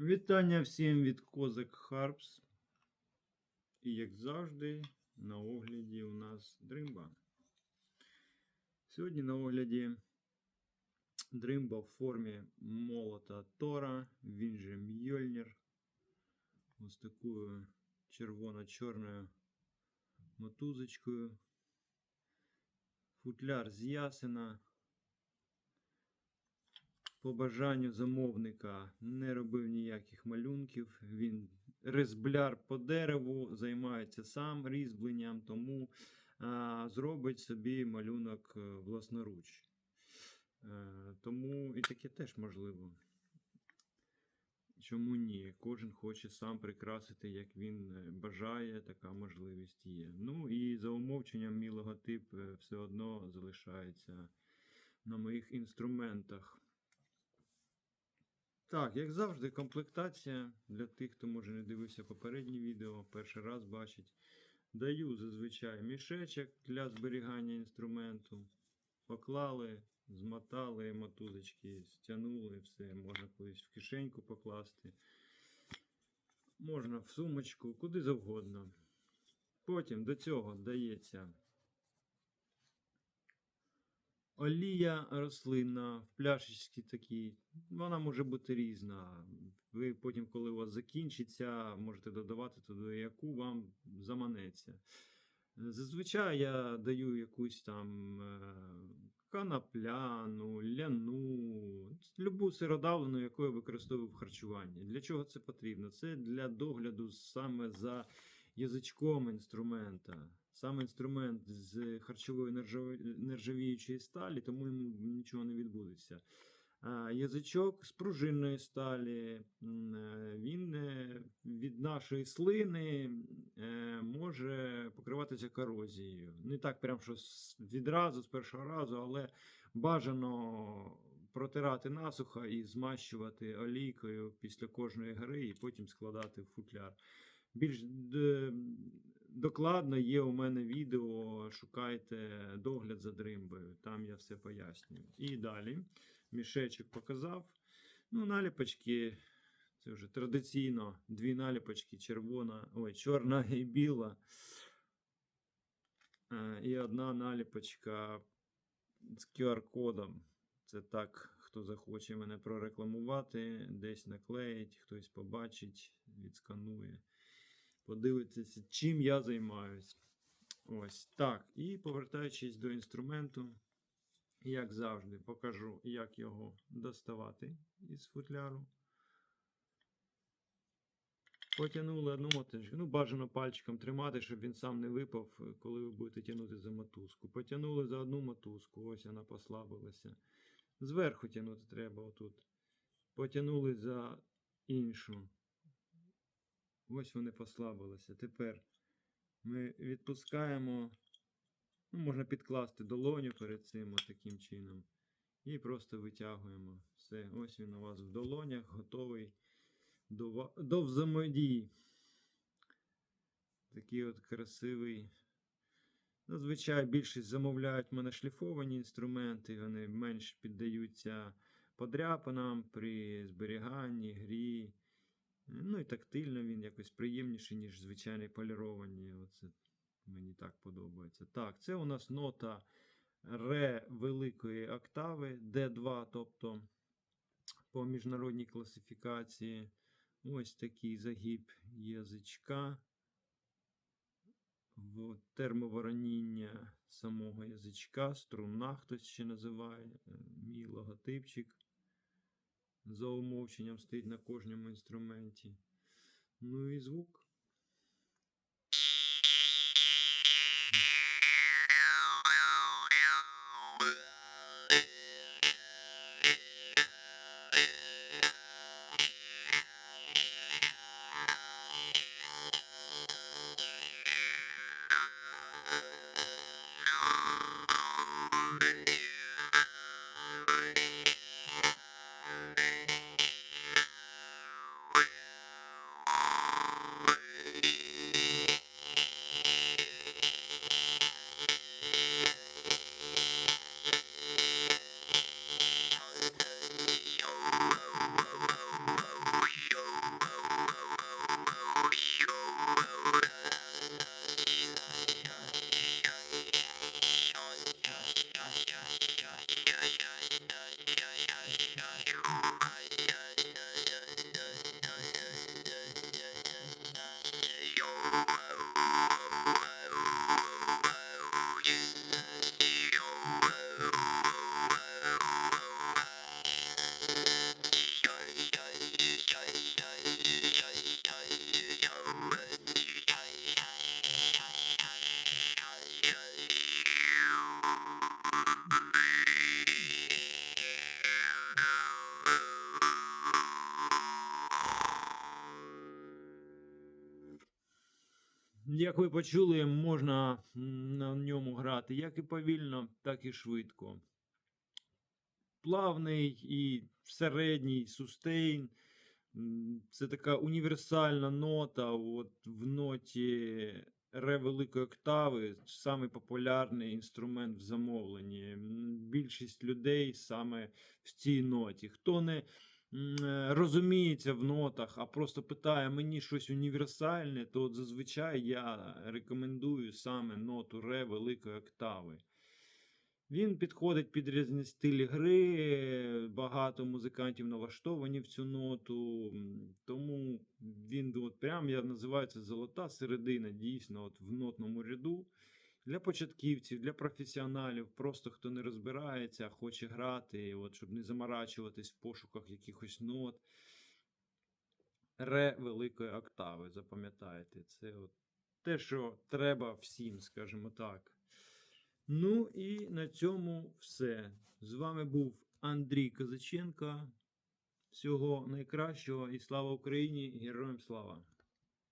Вітання всім від Козак Харпс. І як завжди, на огляді у нас дримба. Сьогодні на огляді дримба в формі молота Тора, він же Мьольнір. Ось такою червоно-чорною мотузочкою. Футляр з ясена. По бажанню замовника не робив ніяких малюнків. Він різбляр по дереву, займається сам різьбленням, тому а, зробить собі малюнок е, власноруч. Е, тому і таке теж можливо. Чому ні? Кожен хоче сам прикрасити, як він е, бажає, така можливість є. Ну і за умовченням мій логотип все одно залишається на моїх інструментах. Так, як завжди, комплектація для тих, хто може не дивився попередні відео, перший раз бачить. Даю зазвичай мішечок для зберігання інструменту. Поклали, змотали мотузочки, стягнули, все, можна кудись в кишеньку покласти. Можна в сумочку, куди завгодно. Потім до цього дається Олія рослинна, в пляшечці такій, вона може бути різна. Ви потім, коли у вас закінчиться, можете додавати туди, яку вам заманеться. Зазвичай я даю якусь там е, канапляну, ляну, любу сиродавлену, яку я використовую в харчуванні. Для чого це потрібно? Це для догляду саме за язичком інструмента. Сам інструмент з харчової нержавіючої сталі, тому йому нічого не відбудеться. Язичок з пружинної сталі, е, він е, від нашої слини е, може покриватися корозією. Не так прям що відразу, з першого разу, але бажано протирати насухо і змащувати олійкою після кожної гри, і потім складати в футляр. Більш докладно є у мене відео. Шукайте догляд за дримбою. Там я все пояснюю. І далі мішечок показав. Ну, наліпочки. Це вже традиційно дві наліпочки: червона, ой, чорна і біла. Е, І одна наліпочка з QR-кодом. Це так, хто захоче мене прорекламувати, десь наклеїть, хтось побачить, відсканує подивитися, чим я займаюсь. Ось так. І повертаючись до інструменту, як завжди, покажу, як його доставати із футляру. Потягнули одну моточку. Ну, бажано пальчиком тримати, щоб він сам не випав, коли ви будете тягнути за мотузку. Потягнули за одну мотузку, ось вона послабилася. Зверху тягнути треба отут. Потягнули за іншу. Ось вони послабилися. Тепер ми відпускаємо. Ну, можна підкласти долоню перед цим таким чином. І просто витягуємо. Все, ось він у вас в долонях, готовий до, до взаємодії. Такий от красивий. Зазвичай більшість замовляють мене шліфовані інструменти, вони менш піддаються подряпинам при зберіганні, грі. Ну і тактильно він якось приємніший, ніж звичайні поліровані. Оце мені так подобається. Так, це у нас нота ре великої октави D2, тобто по міжнародній класифікації. Ось такий загиб язичка. В термовороніння самого язичка, струна, хтось ще називає, е, мій логотипчик за умовченням стоїть на кожному інструменті. Ну і звук. Як ви почули, можна на ньому грати як і повільно, так і швидко. Плавний і середній сустейн. Це така універсальна нота. От в ноті ре великої октави самий популярний інструмент в замовленні. Більшість людей саме в цій ноті. Хто не розуміється в нотах, а просто питає мені щось універсальне, то от зазвичай я рекомендую саме ноту ре великої октави. Він підходить під різні стилі гри, багато музикантів налаштовані в цю ноту, тому він от прям я називаю це золота середина, дійсно, от в нотному ряду. Для початківців, для професіоналів, просто хто не розбирається, а хоче грати, от, щоб не заморачуватись в пошуках якихось нот. Ре великої октави, запам'ятайте, це от те, що треба всім, скажімо так. Ну і на цьому все. З вами був Андрій Козаченко. Всього найкращого і слава Україні! Героям слава!